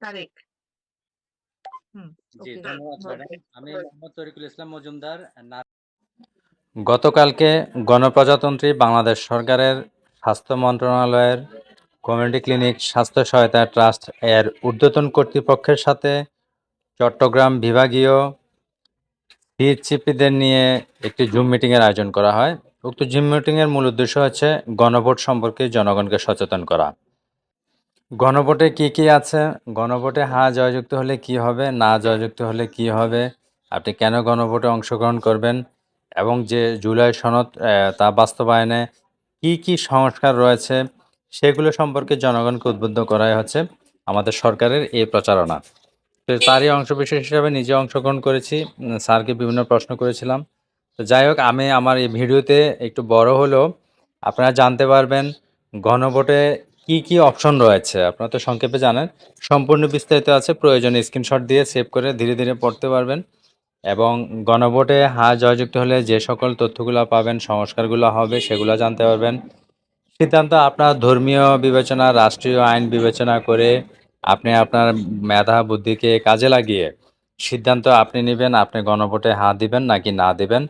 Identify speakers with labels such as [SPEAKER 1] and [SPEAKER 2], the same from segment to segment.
[SPEAKER 1] তারেক হুম
[SPEAKER 2] জি
[SPEAKER 1] ওকে
[SPEAKER 2] ধন্যবাদ ম্যাডাম আমি তরিকুল ইসলাম মজুমদার
[SPEAKER 3] গতকালকে গণপ্রজাতন্ত্রী বাংলাদেশ সরকারের স্বাস্থ্য মন্ত্রণালয়ের কমিউনিটি ক্লিনিক স্বাস্থ্য সহায়তা ট্রাস্ট এর ঊর্ধ্বতন কর্তৃপক্ষের সাথে চট্টগ্রাম বিভাগীয় সিএইচসিপিদের নিয়ে একটি জুম মিটিংয়ের আয়োজন করা হয়। উক্ত জুম মিটিংয়ের মূল উদ্দেশ্য হচ্ছে গণভোট সম্পর্কে জনগণকে সচেতন করা। গণভোটে কি কি আছে? গণভোটে হ্যাঁ জয়যুক্ত হলে কি হবে? না, জয়যুক্ত হলে কি হবে? আপনি কেন গণভোটে অংশগ্রহণ করবেন? এবং যে জুলাই সনদ তা বাস্তবায়নে কি কি সংস্কার রয়েছে, সেগুলো সম্পর্কে জনগণকে উদ্বুদ্ধ করাই হচ্ছে আমাদের সরকারের এই প্রচারণা। তো তারই অংশবিশেষ হিসাবে নিজে অংশগ্রহণ করেছি। স্যারকে বিভিন্ন প্রশ্ন করেছিলাম। তো যাই হোক, আমি আমার এই ভিডিওতে একটু বড় হলেও আপনারা জানতে পারবেন, গণভোটে কি কি অপশন রয়েছে? আপনারা তো সংক্ষেপে জানেন। সম্পূর্ণ বিস্তারিত আছে। প্রয়োজনে স্ক্রিনশট দিয়ে সেভ করে ধীরে ধীরে পড়তে পারবেন। এবং গণভোটে হা জয়যুক্ত হলে যে সকল তথ্যগুলো পাবেন, সংস্কারগুলো হবে, সেগুলো জানতে পারবেন। সিদ্ধান্ত আপনার ধর্মীয় বিবেচনা, রাষ্ট্রীয় আইন বিবেচনা করে আপনি আপনার মেধা, বুদ্ধিকে কাজে লাগিয়ে সিদ্ধান্ত আপনি নেবেন, আপনি গণভোটে হা দিবেন নাকি না দিবেন।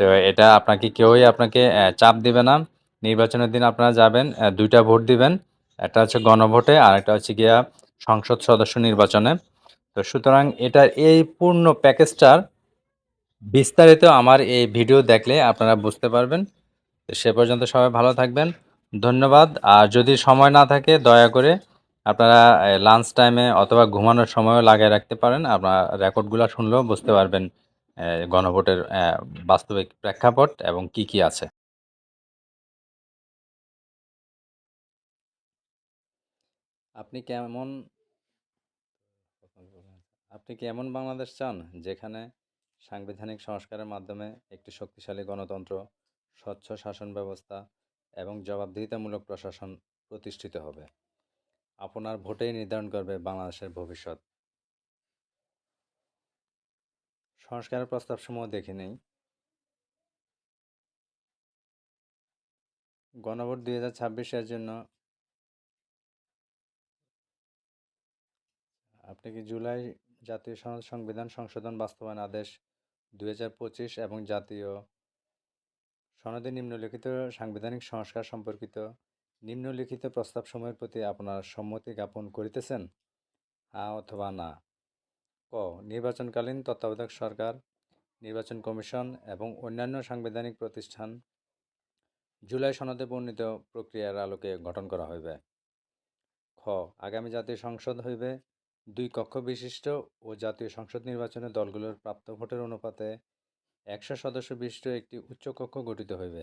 [SPEAKER 3] তো এটা আপনাকে কেউই আপনাকে চাপ দিবে না। নির্বাচনের দিন আপনারা যাবেন দুইটা ভোট দিবেন। একটা হচ্ছে গণভোটে, আর একটা হচ্ছে গিয়া সংসদ সদস্য নির্বাচনে। তো সুতরাং এটার এই পূর্ণ প্যাকেজটার বিস্তারিত আমার এই ভিডিও দেখলে আপনারা বুঝতে পারবেন। সে পর্যন্ত সবাই ভালো থাকবেন, ধন্যবাদ। আর যদি সময় না থাকে, দয়া করে আপনারা লাঞ্চ টাইমে অথবা ঘুমানোর সময়ও লাগিয়ে রাখতে পারেন। আপনার রেকর্ডগুলো শুনলেও বুঝতে পারবেন গণভোটের বাস্তবিক প্রেক্ষাপট এবং কি কি আছে। আপনি কেমন আপনি কি এমন বাংলাদেশ চান যেখানে সাংবিধানিক সংস্কারের মাধ্যমে একটি শক্তিশালী গণতন্ত্র, স্বচ্ছ শাসন ব্যবস্থা এবং জবাবদিহিতামূলক প্রশাসন প্রতিষ্ঠিত হবে? আপনার ভোটেই নির্ধারণ করবে বাংলাদেশের ভবিষ্যৎ। সংস্কারের প্রস্তাবসমূহ দেখে নেই। গণভোট দুই হাজার ছাব্বিশের জন্য আপনি কি জুলাই জাতীয় সনদ সংবিধান সংশোধন বাস্তবায়ন আদেশ দুই হাজার পঁচিশ এবং জাতীয় সনদে নিম্নলিখিত সাংবিধানিক সংস্কার সম্পর্কিত নিম্নলিখিত প্রস্তাবসমূহের প্রতি আপনার সম্মতি জ্ঞাপন করিতেছেন? হ্যাঁ অথবা না? ক. নির্বাচনকালীন তত্ত্বাবধায়ক সরকার, নির্বাচন কমিশন এবং অন্যান্য সাংবিধানিক প্রতিষ্ঠান জুলাই সনদে বর্ণিত প্রক্রিয়ার আলোকে গঠন করা হইবে। খ. আগামী জাতীয় সংসদ হইবে দুই কক্ষ বিশিষ্ট ও জাতীয় সংসদ নির্বাচনে দলগুলোর প্রাপ্ত ভোটের অনুপাতে একশো সদস্য বিশিষ্ট একটি উচ্চকক্ষ গঠিত হইবে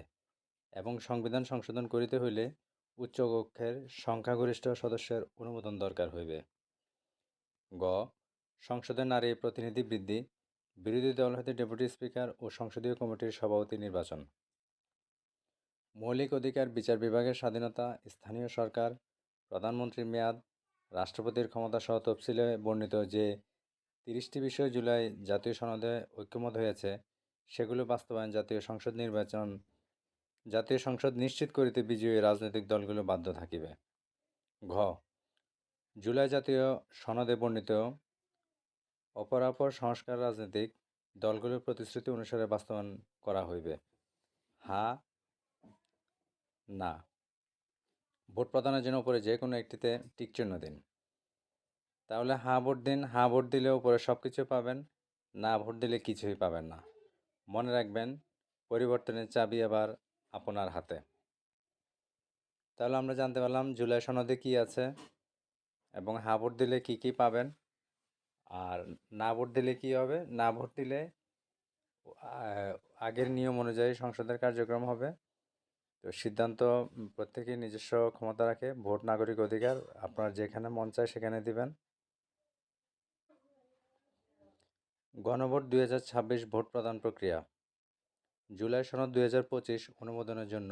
[SPEAKER 3] এবং সংবিধান সংশোধন করিতে হইলে উচ্চকক্ষের সংখ্যাগরিষ্ঠ সদস্যের অনুমোদন দরকার হইবে। গ. সংসদের নারী প্রতিনিধি বৃদ্ধি, বিরোধী দল হতে ডেপুটি স্পিকার ও সংসদীয় কমিটির সভাপতি নির্বাচন। মৌলিক অধিকার বিচার বিভাগের স্বাধীনতা, স্থানীয় সরকার, প্রধানমন্ত্রীর মেয়াদ রাষ্ট্রপতির ক্ষমতা সহ তফসিলে বর্ণিত যে তিরিশটি বিষয় জুলাই জাতীয় সনদে ঐক্যমত হয়েছে, সেগুলো বাস্তবায়ন, জাতীয় সংসদ নির্বাচন, জাতীয় সংসদ নিশ্চিত করিতে বিজয়ী রাজনৈতিক দলগুলো বাধ্য থাকিবে। ঘ, জুলাই জাতীয় সনদে বর্ণিত অপরাপর সংস্কার রাজনৈতিক দলগুলোর প্রতিশ্রুতি অনুসারে বাস্তবায়ন করা হইবে। হা, না। ভোট প্রদানের জন্য উপরে যে কোনো একটিতে টিক চিহ্ন দিন। তাহলে হ্যাঁ ভোট দিন হ্যাঁ ভোট দিলে উপরে সব কিছু পাবেন, না ভোট দিলে কিছুই পাবেন না। মনে রাখবেন, পরিবর্তনের চাবি আবার আপনার হাতে। তাহলে আমরা জানতে পারলাম জুলাই সনদে কি আছে এবং হ্যাঁ ভোট দিলে কি কি পাবেন আর না ভোট দিলে কি হবে? না ভোট দিলে আগের নিয়ম অনুযায়ী সংসদের কার্যক্রম হবে। তো সিদ্ধান্ত প্রত্যেকেই নিজস্ব ক্ষমতা রাখে, ভোট নাগরিক অধিকার, আপনার যেখানে মন চায় সেখানে দিবেন। গণভোট দুই হাজার ছাব্বিশ ভোট প্রদান প্রক্রিয়া। জুলাই সনদ দুই হাজার পঁচিশ অনুমোদনের জন্য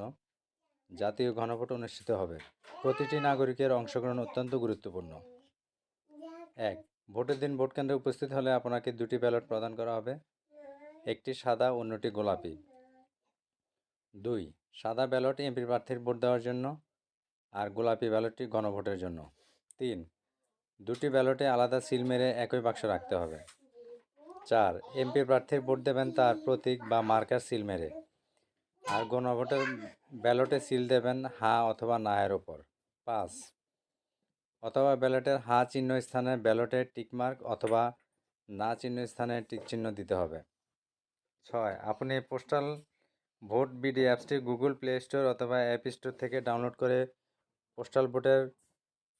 [SPEAKER 3] জাতীয় গণভোট অনুষ্ঠিত হবে। প্রতিটি নাগরিকের অংশগ্রহণ অত্যন্ত গুরুত্বপূর্ণ। এক, ভোটের দিন ভোট কেন্দ্রে উপস্থিত হলে আপনাকে দুটি ব্যালট প্রদান করা হবে। একটি সাদা, অন্যটি গোলাপি। দুই, সাদা ব্যালট এমপি প্রার্থীর ভোট দেওয়ার জন্য আর গোলাপি ব্যালটটি গণভোটের জন্য। তিন, দুটি ব্যালটে আলাদা সিল মেরে একই বাক্স রাখতে হবে। চার এমপি প্রার্থীর ভোট দেবেন তার প্রতীক বা মার্কার সিল মেরে। আর গণভোটের ব্যালটে সিল দেবেন হা অথবা না এর ওপর। পাঁচ, অথবা ব্যালটের হা চিহ্ন স্থানে ব্যালটে টিকমার্ক অথবা না চিহ্ন স্থানে টিক চিহ্ন দিতে হবে। ছয়, আপনি পোস্টাল ভোট বিডি অ্যাপসটি গুগল প্লে স্টোর অথবা অ্যাপ স্টোর থেকে ডাউনলোড করে পোস্টাল ভোটের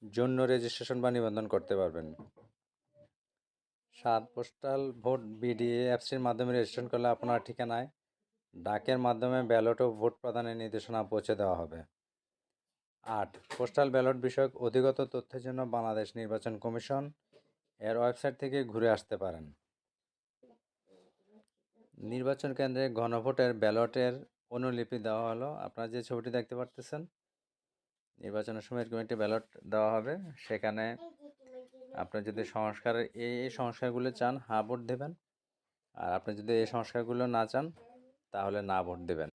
[SPEAKER 3] জন্য রেজিস্ট্রেশন বা নিবন্ধন করতে পারবেন। সাত, পোস্টাল ভোট বিডি অ্যাপসটির মাধ্যমে রেজিস্ট্রেশন করলে আপনার ঠিকানায় ডাকের মাধ্যমে ব্যালট ও ভোট প্রদানের নির্দেশনা পৌঁছে দেওয়া হবে। আট, পোস্টাল ব্যালট বিষয়ক অধিগত তথ্যের জন্য বাংলাদেশ নির্বাচন কমিশন এর ওয়েবসাইট থেকে ঘুরে আসতে পারেন। নির্বাচন কেন্দ্রে গণভোটের ব্যালটের অনুলিপি দেওয়া হলো। আপনারা যে ছবিটি দেখতে পারতেছেন, নির্বাচনের সময় এরকম একটি ব্যালট দেওয়া হবে। সেখানে আপনার যদি সংস্কার, এই এই সংস্কারগুলো চান হা ভোট দেবেন। আর আপনি যদি এই সংস্কারগুলো না চান, তাহলে না ভোট দেবেন।